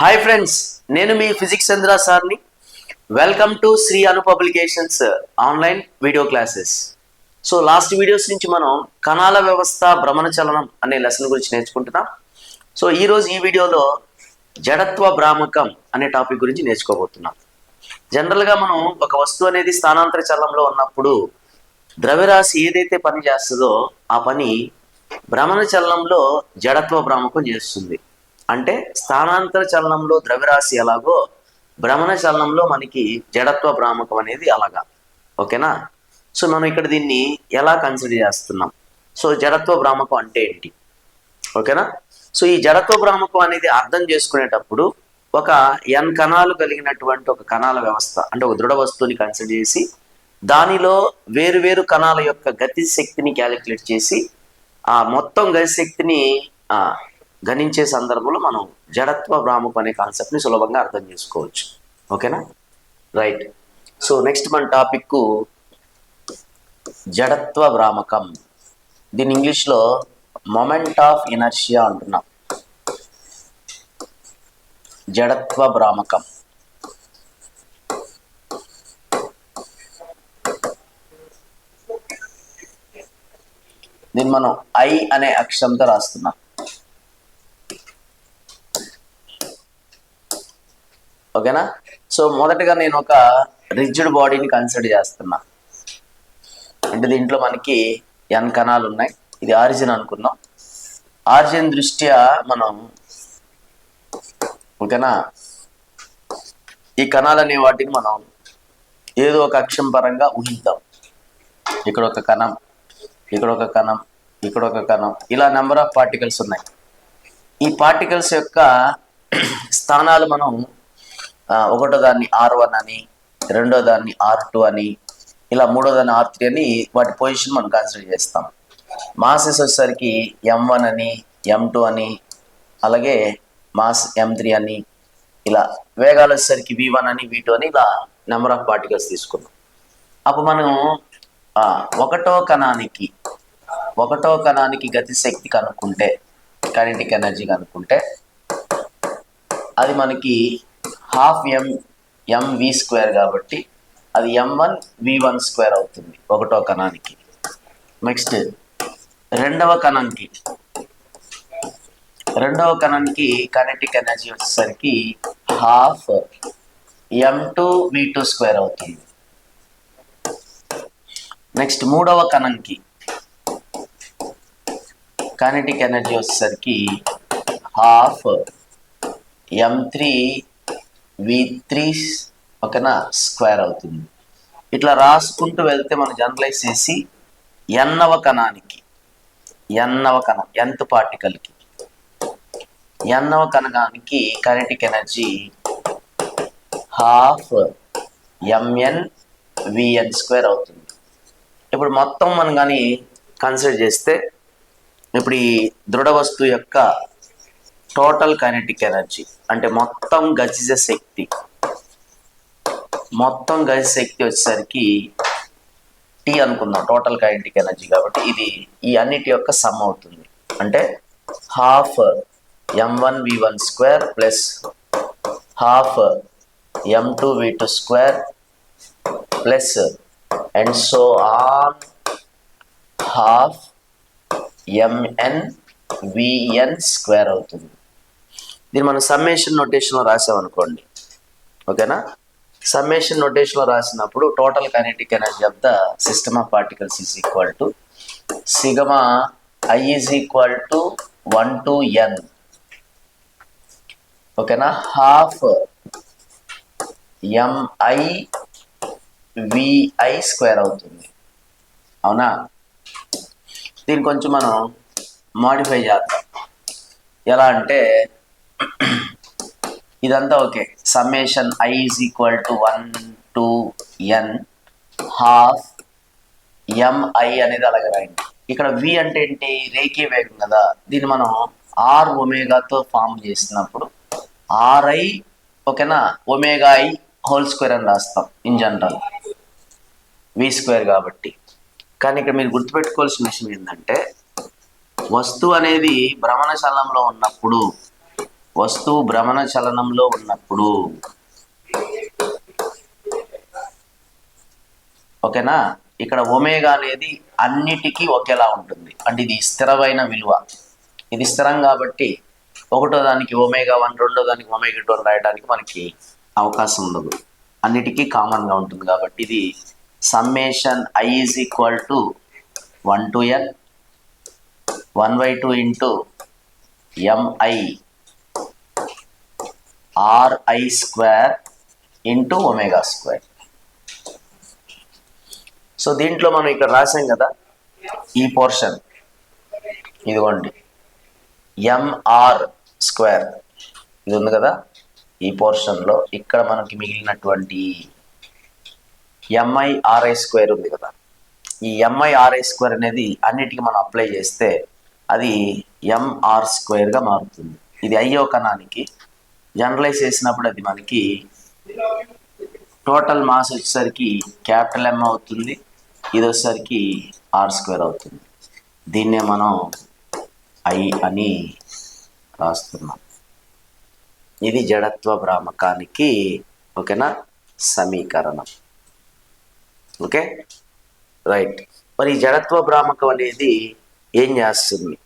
Hi friends నేను మీ physics Chandra సార్ని. Welcome to Sri Anu publications online video classes so last videos నుంచి మనం కణాల వ్యవస్థ భ్రమణ చలనం అనే లెసన్ గురించి నేర్చుకుంటున్నాం. సో ఈరోజు ఈ వీడియోలో జడత్వ భ్రామకం అనే టాపిక్ గురించి నేర్చుకోబోతున్నాం. జనరల్గా మనం ఒక వస్తువు అనేది స్థానాంతర చలనంలో ఉన్నప్పుడు ద్రవ్యరాశి ఏదైతే పని చేస్తుందో ఆ పని భ్రమణ చలనంలో జడత్వ భ్రామకం చేస్తుంది. అంటే స్థానాంతర చలనంలో ద్రవ్యరాశి ఎలాగో భ్రమణ చలనంలో మనకి జడత్వ భ్రామకం అనేది అలాగా. ఓకేనా? సో మనం ఇక్కడ దీన్ని ఎలా కన్సిడర్ చేస్తున్నాం? సో జడత్వ భ్రామకం అంటే ఏంటి? ఓకేనా? సో ఈ జడత్వ భ్రామకం అనేది అర్థం చేసుకునేటప్పుడు ఒక ఎన్ కణాలు కలిగినటువంటి ఒక కణాల వ్యవస్థ అంటే ఒక దృఢ వస్తువుని కన్సిడర్ చేసి దానిలో వేరు వేరు కణాల యొక్క గతి శక్తిని క్యాలిక్యులేట్ చేసి ఆ మొత్తం గతి శక్తిని గణించే సందర్భంలో మనం జడత్వ భ్రామకం అనే కాన్సెప్ట్ని సులభంగా అర్థం చేసుకోవచ్చు. ఓకేనా? రైట్ సో నెక్స్ట్ మన టాపిక్ జడత్వ భ్రామకం. దీని ఇంగ్లీష్లో మొమెంట్ ఆఫ్ ఇనర్షియా అంటున్నాం. జడత్వ భ్రామకం. దీన్ని మనం ఐ అనే అక్షరంతో రాస్తున్నాం. ఓకేనా? సో మొదటగా నేను ఒక రిజిడ్ బాడీని కన్సిడర్ చేస్తున్నా. అంటే దీంట్లో మనకి ఎన్ కణాలు ఉన్నాయి. ఇది ఆరిజిన్ అనుకున్నాం ఆరిజిన్ దృష్ట్యా మనం ఓకేనా? ఈ కణాలు అనే వాటిని మనం ఏదో ఒక అక్షం పరంగా ఊహిద్దాం. ఇక్కడ ఒక కణం ఇక్కడ ఒక కణం ఇక్కడ ఒక కణం. ఇలా నెంబర్ ఆఫ్ పార్టికల్స్ ఉన్నాయి. ఈ పార్టికల్స్ యొక్క స్థానాలు మనం ఒకటో దాన్ని ఆర్ వన్ అని రెండో దాన్ని ఆర్ టూ అని ఇలా మూడో దాన్ని ఆర్ త్రీ అని వాటి పొజిషన్ మనం కన్సిడర్ చేస్తాం. మాసెస్ వచ్చేసరికి ఎం వన్ అని ఎం టూ అని అలాగే మాస్ ఎం త్రీ అని ఇలా వేగాలు వచ్చేసరికి వి వన్ అని వి టూ అని ఇలా నెంబర్ ఆఫ్ పార్టికల్స్ తీసుకున్నాం అప్పుడు మనం ఒకటో కణానికి ఒకటో కణానికి గతి శక్తి కనుక్కుంటే కైనటిక్ ఎనర్జీ కనుక్కుంటే అది మనకి హాఫ్ ఎం ఎం వి స్క్వేర్ కాబట్టి అది M one V one square అవుతుంది ఒకటో కణానికి. నెక్స్ట్ రెండవ కణంకి రెండవ కణానికి కనెటిక్ ఎనర్జీ వచ్చేసరికి half M two V two square అవుతుంది. నెక్స్ట్ మూడవ కణంకి కనెటిక్ ఎనర్జీ వచ్చేసరికి half M three V three ఓకేనా స్క్వేర్ అవుతుంది. ఇట్లా రాసుకుంటూ వెళ్తే మనం జనరలైజ్ చేసి ఎన్నవ కణానికి ఎన్నవ కణం ఎంత పార్టికల్కి ఎన్నవ కణానికి kinetic energy half M N V N square అవుతుంది. ఇప్పుడు మొత్తం మనం కానీ కన్సిడర్ చేస్తే ఇప్పుడు ఈ దృఢ వస్తువు యొక్క టోటల్ కైనటిక్ ఎనర్జీ. అంటే మొత్తం గతిజ శక్తి. మొత్తం గతి శక్తి వచ్చేసరికి టీ అనుకుందాం టోటల్ కైనటిక్ ఎనర్జీ కాబట్టి ఇది ఈ అన్నిటి యొక్క సమ్ అవుతుంది. అంటే half M one V one square plus half M two V two square plus and so on half M N V N square అవుతుంది. దీన్ని మనం సమ్మేషన్ నోటేషన్లో రాసామనుకోండి. ఓకేనా? సమ్మేషన్ నోటేషన్లో రాసినప్పుడు total kinetic energy of the system of particles is equal to sigma I is equal to one to N ఓకేనా? Half MI VI square అవుతుంది. అవునా? దీన్ని కొంచెం మనం మాడిఫై చేద్దాం. ఎలా అంటే ఇదంతా okay. Summation I is equal to one to N half M I అనేది అలాగే రాయండి. ఇక్కడ వి అంటే ఏంటి? రేఖీ వేగం కదా. దీన్ని మనం ఆర్ ఒమేగాతో ఫామ్ చేసినప్పుడు ఆర్ఐ ఓకేనా? ఒమేగా ఐ హోల్ స్క్వేర్ అని రాస్తాం ఇన్ జనరల్. వి స్క్వేర్ కాబట్టి. కానీ ఇక్కడ మీరు గుర్తుపెట్టుకోవాల్సిన విషయం ఏంటంటే వస్తువు అనేది భ్రమణ చలనంలో ఉన్నప్పుడు వస్తువు భ్రమణ చలనంలో ఉన్నప్పుడు. ఓకేనా? ఇక్కడ ఒమేగా అనేది అన్నిటికీ ఒకేలా ఉంటుంది. అంటే ఇది స్థిరమైన విలువ. ఇది స్థిరం కాబట్టి ఒకటో దానికి ఒమేగా వన్ రెండో దానికి ఒమేగా టూ రాయడానికి మనకి అవకాశం ఉండదు. అన్నిటికీ కామన్గా ఉంటుంది కాబట్టి ఇది summation I is equal to one to N one by two into M I R I square into omega square so దీంట్లో మనం ఇక్కడ రాసాం కదా ఈ పోర్షన్ ఇదిగోండి. ఎంఆర్ స్క్వేర్ ఇది ఉంది కదా ఈ పోర్షన్లో ఇక్కడ మనకి మిగిలినటువంటి ఎంఐఆర్ఐ స్క్వేర్ ఉంది కదా. ఈ ఎంఐఆర్ఐ స్క్వేర్ అనేది అన్నిటికీ మనం అప్లై చేస్తే అది ఎంఆర్ స్క్వేర్గా మారుతుంది. ఇది అయ్యో కణానికి జనరలైజ్ చేసినప్పుడు అది మనకి టోటల్ మాస్ వచ్చేసరికి క్యాపిటల్ ఎం అవుతుంది. ఇది వచ్చేసరికి ఆర్ స్క్వేర్ అవుతుంది. దీన్నే మనం ఐ అని రాస్తున్నాం. ఇది జడత్వ భ్రామకానికి ఓకేనా? సమీకరణం. ఓకే? రైట్. మరి జడత్వ భ్రామకం అనేది ఏం చేస్తుంది?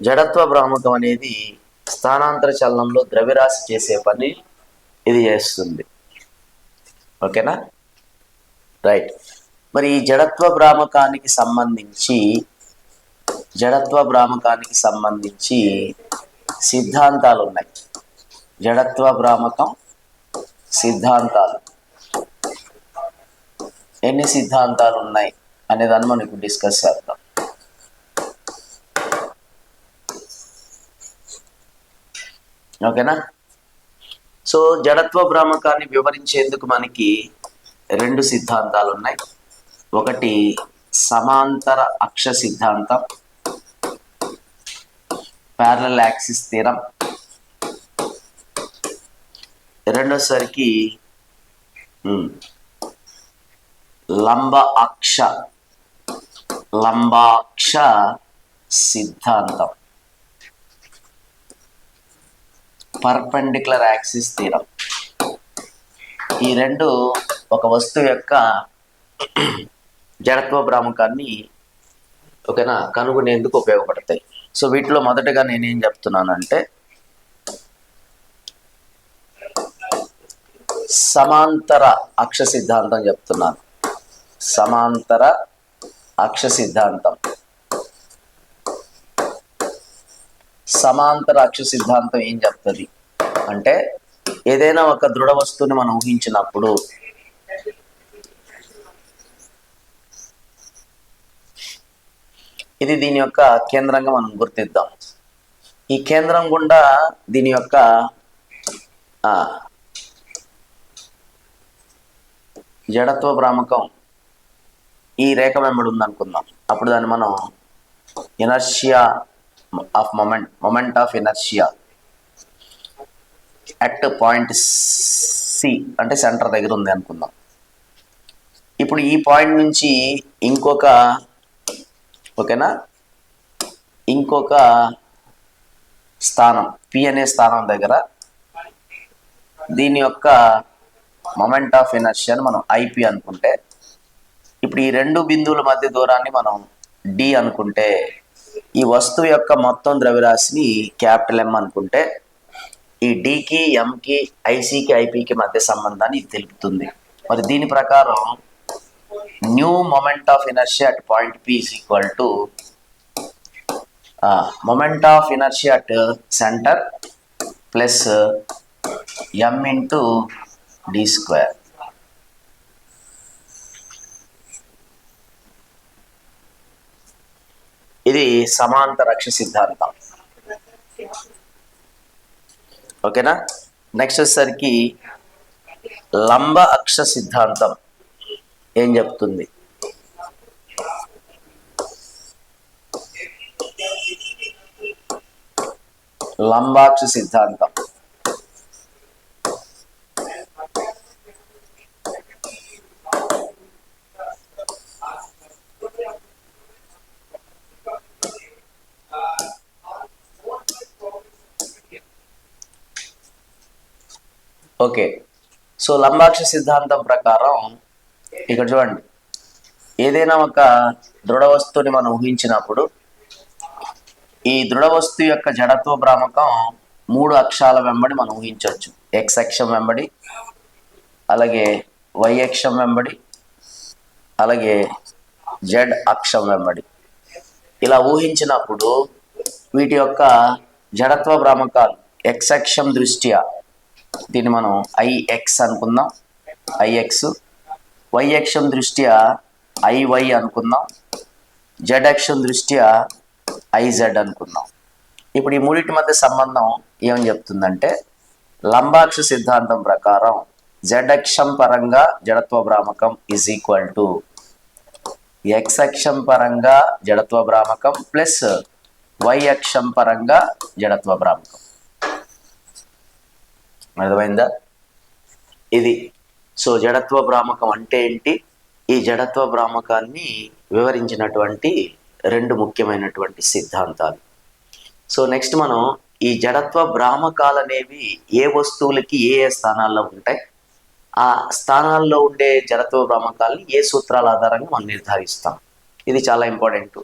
జడత్వ భ్రామకం అనేది స్థానాంతర చలనంలో ద్రవ్యరాశి చేసే పని ఇది చేస్తుంది. ఓకేనా? రైట్. మరి ఈ జడత్వ భ్రామకానికి సంబంధించి జడత్వ భ్రామకానికి సంబంధించి సిద్ధాంతాలు ఉన్నాయి. జడత్వ భ్రామకం సిద్ధాంతాలు. ఎన్ని సిద్ధాంతాలు ఉన్నాయి అనే దాన్ని మనం ఇప్పుడు డిస్కస్ చేద్దాం. ఓకేనా? సో జడత్వ భ్రామకాన్ని వివరించేందుకు మనకి రెండు సిద్ధాంతాలు ఉన్నాయి ఒకటి సమాంతర అక్ష సిద్ధాంతం ప్యారల యాక్సిస్ స్థిరం రెండోసరికి లంబ అక్ష లంబాక్ష సిద్ధాంతం. పర్పెండిక్యులర్ యాక్సిస్ తీరం. ఈ రెండు ఒక వస్తువు యొక్క జడత్వ భ్రామకాన్ని ఓకేనా కనుగొనేందుకు ఉపయోగపడతాయి. సో వీటిలో మొదటగా నేనేం చెప్తున్నానంటే సమాంతర అక్ష సిద్ధాంతం చెప్తున్నాను. సమాంతర అక్ష సిద్ధాంతం. సమాంతర అక్ష సిద్ధాంతం ఏం చెప్తుంది? అంటే ఏదైనా ఒక దృఢ వస్తువుని మనం ఊహించినప్పుడు ఇది దీని యొక్క కేంద్రంగా మనం గుర్తిద్దాం. ఈ కేంద్రం గుండా దీని యొక్క ఆ, జడత్వ భ్రామకం ఈ రేఖ వెంబడి ఉందనుకుందాం. అప్పుడు దాన్ని మనం inertia of moment moment of inertia at point C అంటే సెంటర్ దగ్గర ఉంది అనుకుందాం. ఇప్పుడు ఈ పాయింట్ నుంచి ఇంకొక ఓకేనా? ఇంకొక స్థానం పి అనే స్థానం దగ్గర. దీని యొక్క మొమెంట్ ఆఫ్ ఇనర్షియాని మనం ఐపి అనుకుంటే ఇప్పుడు ఈ రెండు బిందువుల మధ్య దూరాన్ని మనం డి అనుకుంటే ఈ వస్తువు యొక్క మొత్తం ద్రవ్యరాశిని క్యాపిటల్ ఎం అనుకుంటే ఈ డికి ఎంకి ఐసికి ఐపికి మధ్య సంబంధాన్ని ఇది తెలుపుతుంది. మరి దీని ప్రకారం new moment of inertia at point P is equal to moment of inertia at centre plus M into D square ఇది సమాంతరక్ష సిద్ధాంతం. ఓకేనా? నెక్స్ట్ వచ్చేసరికి లంబ అక్ష సిద్ధాంతం ఏం చెప్తుంది? లంబాక్ష సిద్ధాంతం ఓకే సో లంబాక్ష సిద్ధాంతం ప్రకారం ఇక్కడ చూడండి. ఏదైనా ఒక దృఢ వస్తువుని మనం ఊహించినప్పుడు ఈ దృఢ వస్తువు యొక్క జడత్వ భ్రామకం మూడు అక్షాల వెంబడి మనం ఊహించవచ్చు. ఎక్స్ అక్షం వెంబడి అలాగే వై అక్షం వెంబడి అలాగే జెడ్ అక్షం వెంబడి. ఇలా ఊహించినప్పుడు వీటి యొక్క జడత్వ భ్రామకాలు ఎక్స్ అక్షం దృష్ట్యా దీన్ని మనం ఐఎక్స్ అనుకుందాం. ఐఎక్స్ వై అక్షం దృష్ట్యా ఐవై అనుకుందాం. జెడ్ అక్షం దృష్ట్యా ఐజెడ్ అనుకుందాం. ఇప్పుడు ఈ మూడింటి మధ్య సంబంధం ఏమని చెప్తుందంటే లంబాక్ష సిద్ధాంతం ప్రకారం జెడ్ అక్షం పరంగా జడత్వ భ్రామకం ఈజ్ ఈక్వల్ టు ఎక్స్ అక్షం పరంగా జడత్వ భ్రామకం ప్లస్ వై అక్షం పరంగా జడత్వ భ్రామకం. అర్థమైందా? ఇది సో జడత్వ భ్రామకం అంటే ఏంటి? ఈ జడత్వ భ్రామకాన్ని వివరించినటువంటి రెండు ముఖ్యమైనటువంటి సిద్ధాంతాలు. సో నెక్స్ట్ మనం ఈ జడత్వ భ్రామకాలు అనేవి ఏ వస్తువులకి ఏ ఏ స్థానాల్లో ఉంటాయి? ఆ స్థానాల్లో ఉండే జడత్వ భ్రామకాలని ఏ సూత్రాల ఆధారంగా మనం నిర్ధారిస్తాం? ఇది చాలా ఇంపార్టెంట్.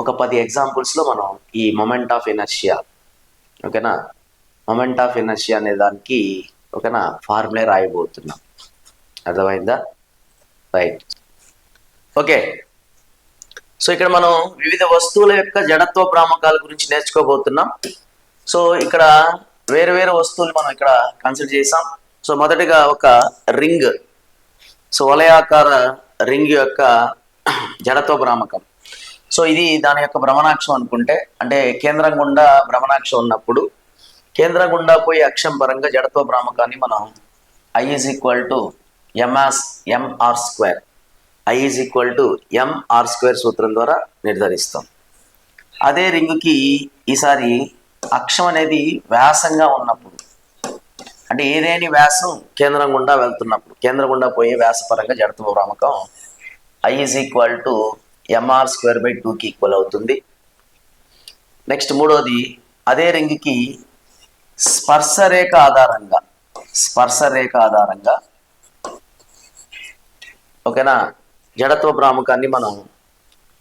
ఒక పది ఎగ్జాంపుల్స్లో మనం ఈ మొమెంట్ ఆఫ్ ఎనర్షియా ఓకేనా? మొమెంట్ ఆఫ్ ఎనర్షియా అనే దానికి ఓకేనా ఫార్ములే రాయబోతున్నాం. అర్థమైందా? రైట్ ఓకే సో ఇక్కడ మనం వివిధ వస్తువుల యొక్క జడత్వ ప్రామకాల గురించి నేర్చుకోబోతున్నాం. సో ఇక్కడ వేరు వేరు వస్తువులు మనం ఇక్కడ కన్సిడర్ చేసాం సో మొదటిగా ఒక రింగ్. సో వలయాకార రింగ్ యొక్క జడత్వ భ్రామకం సో ఇది దాని యొక్క భ్రమణాక్షం అనుకుంటే అంటే కేంద్రం గుండా భ్రమణాక్షం ఉన్నప్పుడు కేంద్రం గుండా పోయే అక్షం పరంగా జడత్వ భ్రామకాన్ని మనం. I is equal to M R M R square I is equal to M R square సూత్రం ద్వారా నిర్ధారిస్తాం. అదే రింగుకి ఈసారి అక్షం అనేది వ్యాసంగా ఉన్నప్పుడు అంటే ఏదేని వ్యాసం కేంద్రం గుండా వెళ్తున్నప్పుడు కేంద్రం గుండా పోయే వ్యాసపరంగా జడత్వ భ్రామకం I is equal to M R square by టూకి ఈక్వల్ అవుతుంది. నెక్స్ట్ మూడోది అదే రింగ్కి స్పర్శరేఖ ఆధారంగా స్పర్శరేఖ ఆధారంగా ఓకేనా జడత్వ ప్రాముఖాన్ని మనం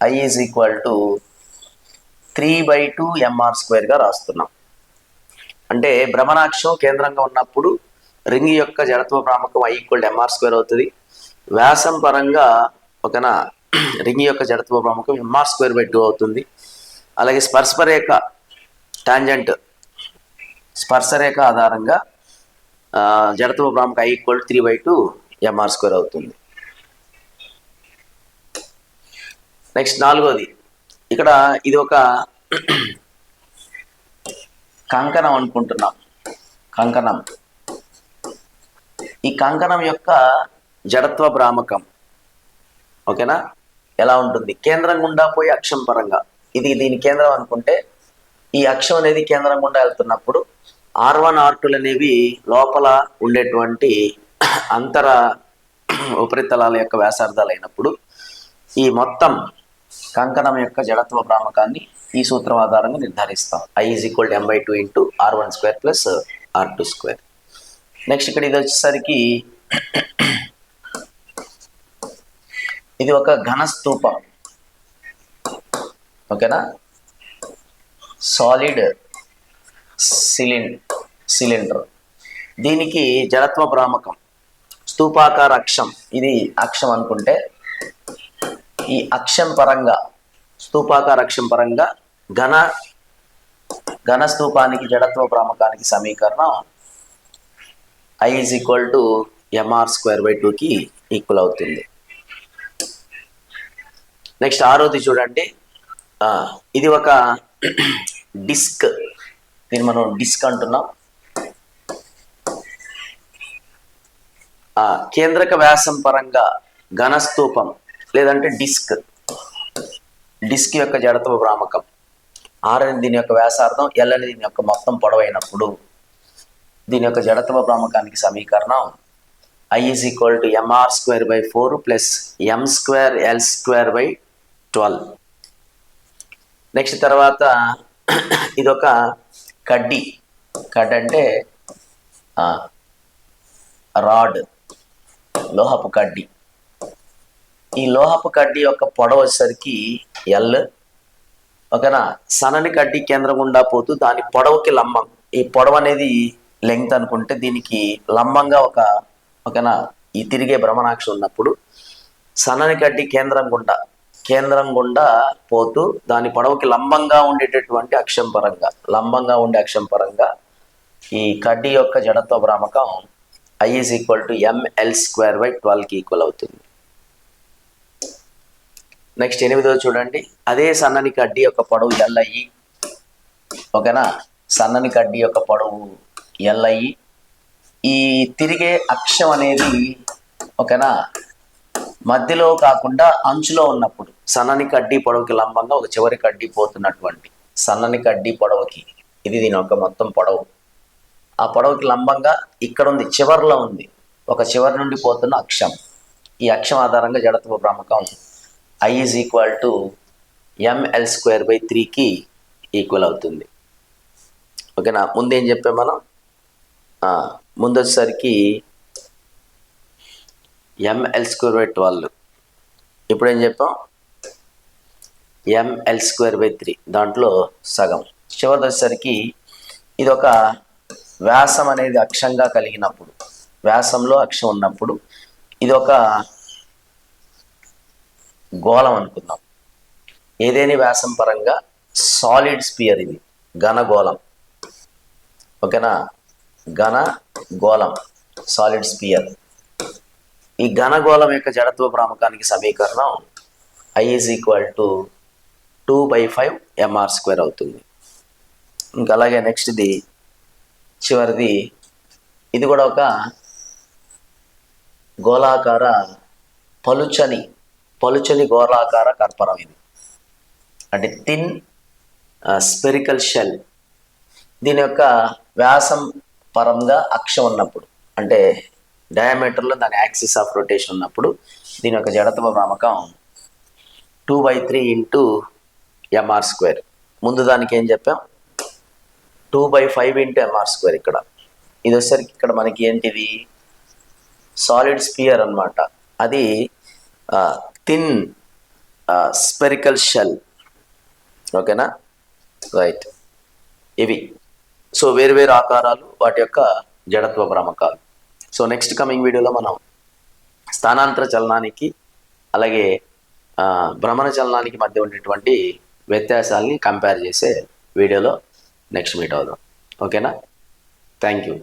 I is equal to three by two M R స్క్వేర్గా రాస్తున్నాం. అంటే భ్రమణాక్షం కేంద్రంగా ఉన్నప్పుడు రింగ్ యొక్క జడత్వ ప్రాముఖం I equal M R square అవుతుంది. వ్యాసం పరంగా ఓకేనా? రింగ్ యొక్క జడత్వ ప్రాముఖం M R square by two అవుతుంది. అలాగే స్పర్శరేఖ టాంజెంట్ స్పర్శరేఖ ఆధారంగా జడత్వ ప్రాముఖ I equal three by two M R square అవుతుంది. నెక్స్ట్ నాలుగోది. ఇక్కడ ఇది ఒక కంకణం అనుకుంటున్నాం. కంకణం. ఈ కంకణం యొక్క జడత్వ భ్రామకం ఓకేనా? ఎలా ఉంటుంది? కేంద్రం గుండా పోయి అక్షం పరంగా. ఇది దీని కేంద్రం అనుకుంటే ఈ అక్షం అనేది కేంద్రం గుండా వెళ్తున్నప్పుడు ఆర్ వన్ ఆర్ టూలు అనేవి లోపల ఉండేటువంటి అంతర ఉపరితలాల యొక్క వ్యాసార్థాలు అయినప్పుడు ఈ మొత్తం కంకణం యొక్క జడత్వ ప్రామకాన్ని ఈ సూత్రం ఆధారంగా నిర్ధారిస్తాం. I is equal M by two into R one square plus R two square next ఇక్కడ ఇది వచ్చేసరికి ఇది ఒక ఘన స్తూపం ఓకేనా సాలిడ్ సిలిండ్ సిలిండర్ దీనికి జలత్వ భ్రామకం స్తూపాకార అక్షం. ఇది అక్షం అనుకుంటే ఈ అక్షం పరంగా స్తూపాకార అక్షం పరంగా ఘన ఘన స్థూపానికి జడత్వ ప్రామకానికి సమీకరణం I is equal to M R square by టూకి ఈక్వల్ అవుతుంది. నెక్స్ట్ ఆరోది చూడండి. ఇది ఒక డిస్క్. దీన్ని మనం డిస్క్ అంటున్నాం. కేంద్రక వ్యాసం పరంగా ఘనస్తూపం లేదంటే డిస్క్. డిస్క్ యొక్క జడత్వ భ్రామకం. ఆర్ అని దీని యొక్క వ్యాసార్థం ఎల్ అని దీని యొక్క మొత్తం పొడవైనప్పుడు. దీని యొక్క జడత్వ భ్రామకానికి సమీకరణం. I is equal to M R square by four plus M square L square by twelve next తర్వాత ఇదొక కడ్డీ. కడ్ అంటే రాడ్ లోహపు కడ్డీ. ఈ లోహపు కడ్డీ యొక్క పొడవు వచ్చేసరికి ఎల్ ఓకేనా? సనని కడ్డీ కేంద్రం గుండా పోతూ దాని పొడవుకి లంబం. ఈ పొడవు అనేది లెంగ్త్ అనుకుంటే దీనికి లంబంగా ఒక ఓకేనా? ఈ తిరిగే భ్రమణాక్ష ఉన్నప్పుడు సనని కడ్డీ కేంద్రం గుండా కేంద్రం గుండా పోతూ దాని పొడవుకి లంబంగా ఉండేటటువంటి అక్షం పరంగా లంబంగా ఉండే అక్షం పరంగా ఈ కడ్డీ యొక్క జడత్వ భ్రామకం I is equal to M L square by ట్వెల్వ్కి ఈక్వల్ అవుతుంది. నెక్స్ట్ ఎనిమిదో చూడండి. అదే సన్నని కడ్డీ యొక్క పొడవు ఎల్ఐ ఓకేనా? సన్నని కడ్డీ యొక్క పొడవు ఎల్ఐ ఈ తిరిగే అక్షం అనేది ఓకేనా? మధ్యలో కాకుండా అంచులో ఉన్నప్పుడు సన్నని కడ్డీ పొడవుకి లంబంగా ఒక చివరి కడ్డీ పోతున్నటువంటి సన్నని కడ్డీ పొడవుకి. ఇది దీని ఒక మొత్తం పొడవు. ఆ పొడవుకి లంబంగా ఇక్కడ ఉంది చివర్లో ఉంది. ఒక చివరి నుండి పోతున్న అక్షం. ఈ అక్షం ఆధారంగా జడత్వ భ్రమకం I is equal to M L square by త్రీకి ఈక్వల్ అవుతుంది. ఓకేనా? ముందేం చెప్పాం మనం? ముందు వచ్చేసరికి ఎంఎల్ స్క్వేర్ బై ట్వెల్వ్ ఇప్పుడు ఏం చెప్పాం? ఎంఎల్ స్క్వేర్ బై త్రీ దాంట్లో సగం. చివరి వచ్చేసరికి ఇది ఒక వ్యాసం అనేది అక్షంగా కలిగినప్పుడు వ్యాసంలో అక్షం ఉన్నప్పుడు ఇది ఒక గోళం అనుకుందాం. ఏదేని వ్యాసం పరంగా? సాలిడ్ స్పియర్ ఇది. ఘనగోళం ఓకేనా? ఘన గోళం. సాలిడ్ స్పియర్ ఈ ఘనగోళం యొక్క జడత్వ ప్రాముఖానికి సమీకరణం I is equal to two by five M R square అవుతుంది. ఇంకా అలాగే నెక్స్ట్ది చివరిది ఇది కూడా ఒక గోళాకార పలుచని పలుచని గోళాకార కర్పరం ఇది. అంటే థిన్ స్పెరికల్ షెల్ దీని యొక్క వ్యాసం పరంగా అక్షం ఉన్నప్పుడు అంటే డయామీటర్లో దాని యాక్సిస్ ఆఫ్ రొటేషన్ ఉన్నప్పుడు దీని యొక్క జడత్వ భ్రామకం two by three into M R square ముందు దానికి ఏం చెప్పాం? Two by five into M R square ఇక్కడ. ఇది వచ్చేసరికి ఇక్కడ మనకి ఏంటిది? సాలిడ్ స్పియర్ అన్నమాట. అది థిన్ స్పెరికల్ షెల్ ఓకేనా రైట్ ఇవి. సో వేరు వేరు ఆకారాలు వాటి యొక్క జడత్వ భ్రమకాలు. సో నెక్స్ట్ కమింగ్ వీడియోలో మనం స్థానాంతర చలనానికి అలాగే భ్రమణ చలనానికి మధ్య ఉండేటువంటి వ్యత్యాసాలని కంపేర్ చేసే వీడియోలో నెక్స్ట్ మీట్ అవుదాం. ఓకేనా? Thank you